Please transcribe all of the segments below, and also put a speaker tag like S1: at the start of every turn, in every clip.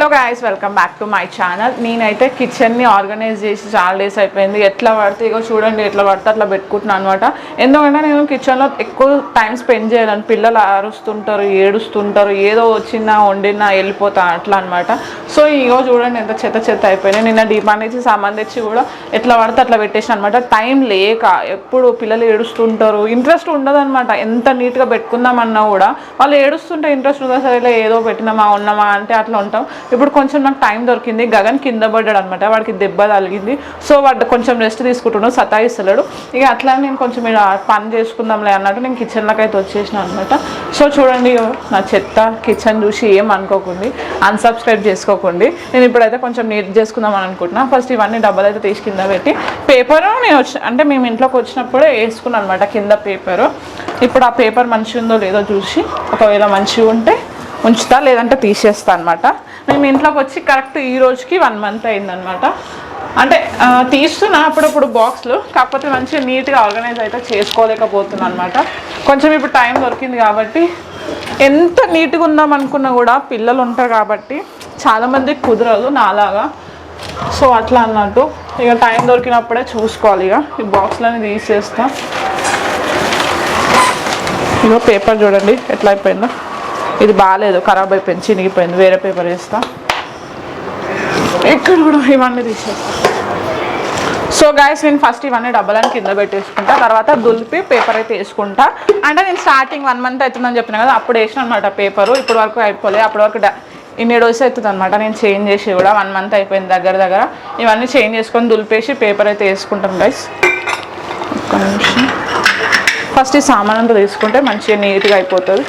S1: Hello guys welcome back to my channel నేనైతే కిచెన్ని organise చేసి చాలా డేస్ అయిపోయింది. ఎట్లా పడితే ఇగో చూడండి ఎట్లా పడితే అట్లా పెట్టుకుంటున్నాను అనమాట ఎందుకంటే నేను కిచెన్లో ఎక్కువ టైం స్పెండ్ చేయాలని. పిల్లలు అరుస్తుంటారు ఏడుస్తుంటారు ఏదో వచ్చినా వండినా వెళ్ళిపోతా అట్లా అనమాట సో ఇగో చూడండి ఎంత చెత్త చెత్త అయిపోయినాయి. నిన్న డిమాండ్ సంబంధించి కూడా ఎట్లా పడితే అట్లా పెట్టేసి అనమాట టైం లేక ఎప్పుడు పిల్లలు ఏడుస్తుంటారు. ఇంట్రెస్ట్ ఉండదు అనమాట ఎంత నీట్గా పెట్టుకుందామన్నా కూడా. వాళ్ళు ఏడుస్తుంటే ఇంట్రెస్ట్ ఉందా? సరే ఏదో పెట్టినామా ఉన్నామా అంటే అట్లా ఉంటాం. ఇప్పుడు కొంచెం నాకు టైం దొరికింది. గగన్ కింద పడ్డాడు అనమాట వాడికి దెబ్బ తగిలింది. సో వాడు కొంచెం రెస్ట్ తీసుకుంటున్నాడు. సతాయిస్తలేడు. ఇక అట్లా నేను కొంచెం ఇలా పని చేసుకుందాంలే అన్నట్టు నేను కిచెన్లోకి అయితే వచ్చేసిన అనమాట సో చూడండి నా చెత్త కిచెన్ చూసి ఏం అనుకోకండి. అన్సబ్స్క్రైబ్ చేసుకోకండి. నేను ఇప్పుడైతే కొంచెం నీట్ చేసుకుందాం అని అనుకుంటున్నా. ఫస్ట్ ఇవన్నీ డబ్బులు అయితే తీసి కింద పెట్టి. పేపరు నేను వచ్చి అంటే మేము ఇంట్లోకి వచ్చినప్పుడే వేసుకున్నాను అనమాట కింద పేపరు ఇప్పుడు ఆ పేపర్ మంచిగా ఉందో లేదో చూసి ఒకవేళ మంచిగా ఉంటే ఉంచుతా లేదంటే తీసేస్తా అనమాట మేము ఇంట్లోకి వచ్చి కరెక్ట్ ఈ రోజుకి వన్ మంత్ అయిందనమాట అంటే తీస్తున్నా అప్పుడప్పుడు బాక్స్లు కాకపోతే మంచిగా నీట్గా ఆర్గనైజ్ అయితే చేసుకోలేకపోతున్నాను అనమాట కొంచెం ఇప్పుడు టైం దొరికింది కాబట్టి ఎంత నీట్గా ఉందాం అనుకున్నా కూడా పిల్లలు ఉంటారు కాబట్టి చాలామంది కుదరదు నాలాగా. సో అట్లా అన్నట్టు ఇక టైం దొరికినప్పుడే చూసుకోవాలి ఇక. ఈ బాక్స్లని తీసేస్తాను ఇగో పేపర్ చూడండి ఎట్లా అయిపోయిందో. ఇది బాగాలేదు ఖరాబ్ అయిపోయింది చినిగిపోయింది వేరే పేపర్ వేస్తా. ఇక్కడ కూడా ఇవన్నీ తీసేస్తా. సో గాయస్ నేను ఫస్ట్ ఇవన్నీ డబ్బలని కింద పెట్టేసుకుంటా తర్వాత దులిపి పేపర్ అయితే వేసుకుంటా. అంటే నేను స్టార్టింగ్ వన్ మంత్ అవుతుందని చెప్పిన కదా అప్పుడు వేసిన అనమాట పేపరు ఇప్పటి వరకు అయిపోలేదు అప్పటి వరకు డ- ఇన్ని డోస్ అవుతుంది అనమాట నేను చేంజ్ చేసి కూడా వన్ మంత్ అయిపోయింది దగ్గర దగ్గర. ఇవన్నీ చేంజ్ చేసుకొని దులిపేసి పేపర్ అయితే వేసుకుంటాం గైస్ ఒక్క నిమిషం. ఫస్ట్ ఈ సామాన్ అంతా తీసుకుంటే మంచిగా నీట్గా అయిపోతుంది.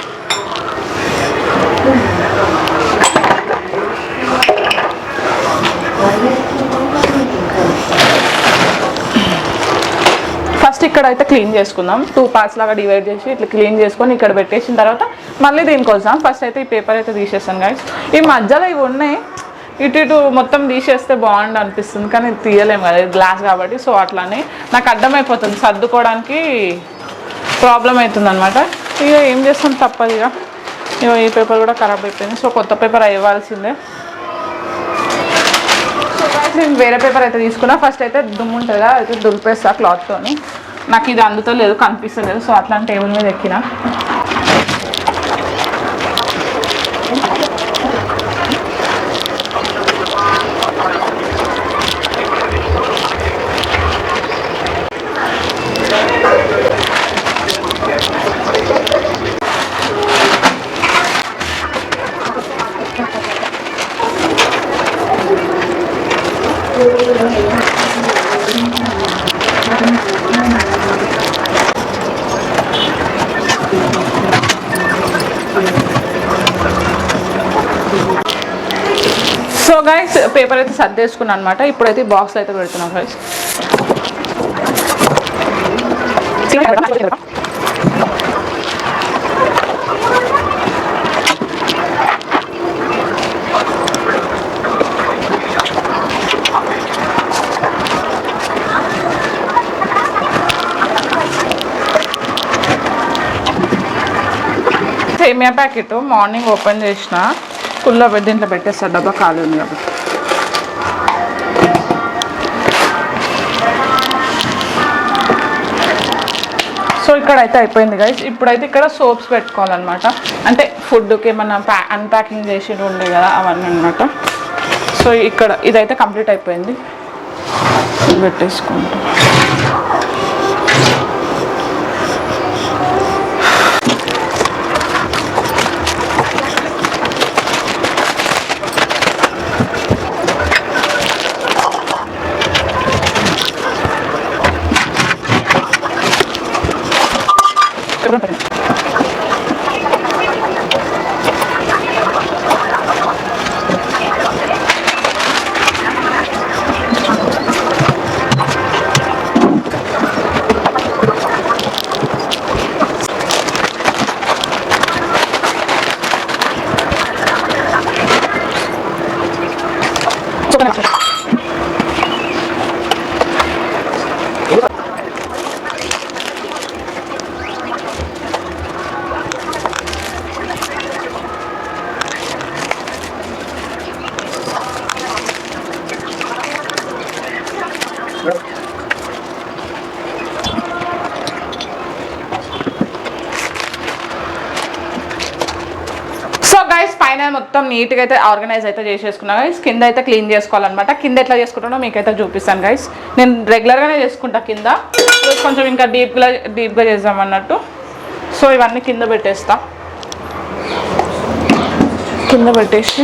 S1: ఇక్కడ అయితే క్లీన్ చేసుకుందాం. టూ పార్ట్స్ లాగా డివైడ్ చేసి ఇట్లా క్లీన్ చేసుకొని ఇక్కడ పెట్టేసిన తర్వాత మళ్ళీ దీనికి వద్దాం ఫస్ట్ అయితే ఈ పేపర్ అయితే తీసేస్తాను గాయస్ ఈ మధ్యలో ఇవి ఉన్నాయి. ఇటు ఇటు మొత్తం తీసేస్తే బాగుండు అనిపిస్తుంది కానీ తీయలేము కదా. గ్లాస్ కాబట్టి సో అట్లానే నాకు అర్థమైపోతుంది. సర్దుకోవడానికి ప్రాబ్లం అవుతుంది అనమాట ఇక ఏం చేస్తాం? తప్పదు ఇక. ఇక ఈ పేపర్ కూడా ఖరాబ్ అయిపోయింది. సో కొత్త పేపర్ ఇవ్వాల్సిందే సో నేను వేరే పేపర్ అయితే తీసుకున్నా. ఫస్ట్ అయితే దుమ్ము ఉంటుంది కదా అయితే దులిపేస్తా క్లాత్తోని నాకు ఇది అందుతో లేదు కనిపిస్తలేదు. సో అట్లాంటి టేబుల్ మీద ఎక్కిన. సో గైస్ పేపర్ అయితే సర్దేసుకున్నాను అనమాట ఇప్పుడైతే బాక్స్ అయితే పెడుతున్నాం గైస్ సేమియా ప్యాకెట్ మార్నింగ్ ఓపెన్ చేసిన. కుల్లో దీంట్లో పెట్టేస్తారు డబ్బా ఖాళీ ఉంది కాబట్టి. సో ఇక్కడ అయితే అయిపోయింది గైస్ ఇప్పుడైతే ఇక్కడ సోప్స్ పెట్టుకోవాలన్నమాట. అంటే ఫుడ్కి ఏమన్నా ప్యా అన్ప్యాకింగ్ చేసి ఉండే కదా అవన్నీ అనమాట సో ఇక్కడ ఇదైతే కంప్లీట్ అయిపోయింది. ఇది పెట్టేసుకుంటాం. Muchas gracias. మొత్తం నీట్గా అయితే ఆర్గనైజ్ అయితే చేసేసుకున్నా. గైస్ కింద అయితే క్లీన్ చేసుకోవాలన్నమాట. కింద ఎట్లా చేసుకుంటానో మీకైతే చూపిస్తాను గైస్ నేను రెగ్యులర్గానే చేసుకుంటా కింద. కొంచెం ఇంకా డీప్గా డీప్గా చేద్దాం అన్నట్టు. సో ఇవన్నీ కింద పెట్టేస్తా. కింద పెట్టేసి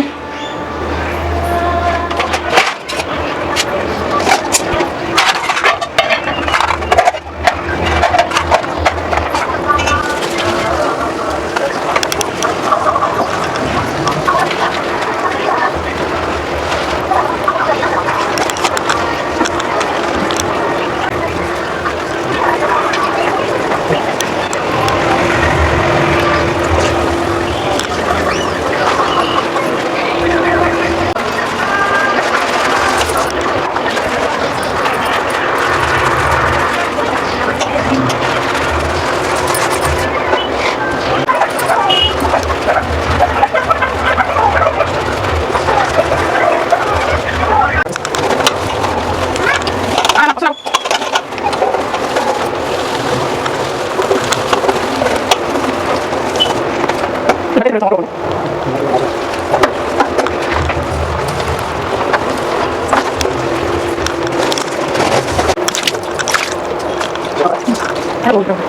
S1: சொல்கிறேன்